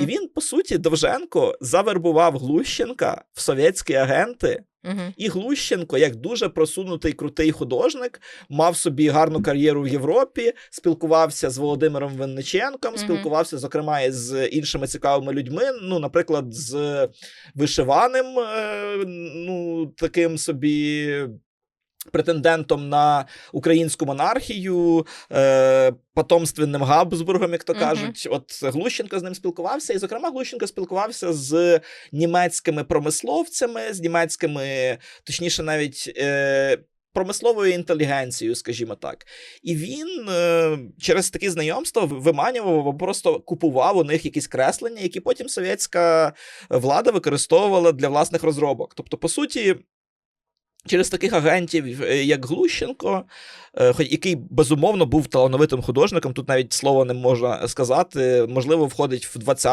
І він, по суті, Довженко завербував Глущенка в совєтські агенти. Угу. І Глущенко, як дуже просунутий крутий художник, мав собі гарну кар'єру в Європі, спілкувався з Володимиром Винниченком, Мгм. спілкувався, зокрема, і з іншими цікавими людьми. Ну, наприклад, з вишиваним, е, ну, таким собі. Претендентом на українську монархію, е, потомственним Габсбургом, як то кажуть. От Глущенко з ним спілкувався, і, зокрема, Глущенко спілкувався з німецькими промисловцями, з німецькими, точніше, навіть. Е, Промисловою інтелігенцією, скажімо так, і він е, через такі знайомства виманював або просто купував у них якісь креслення, які потім совєтська влада використовувала для власних розробок. Тобто, по суті, через таких агентів, е, як Глущенко, е, хоч- який безумовно був талановитим художником, тут навіть слова не можна сказати, можливо, входить в 20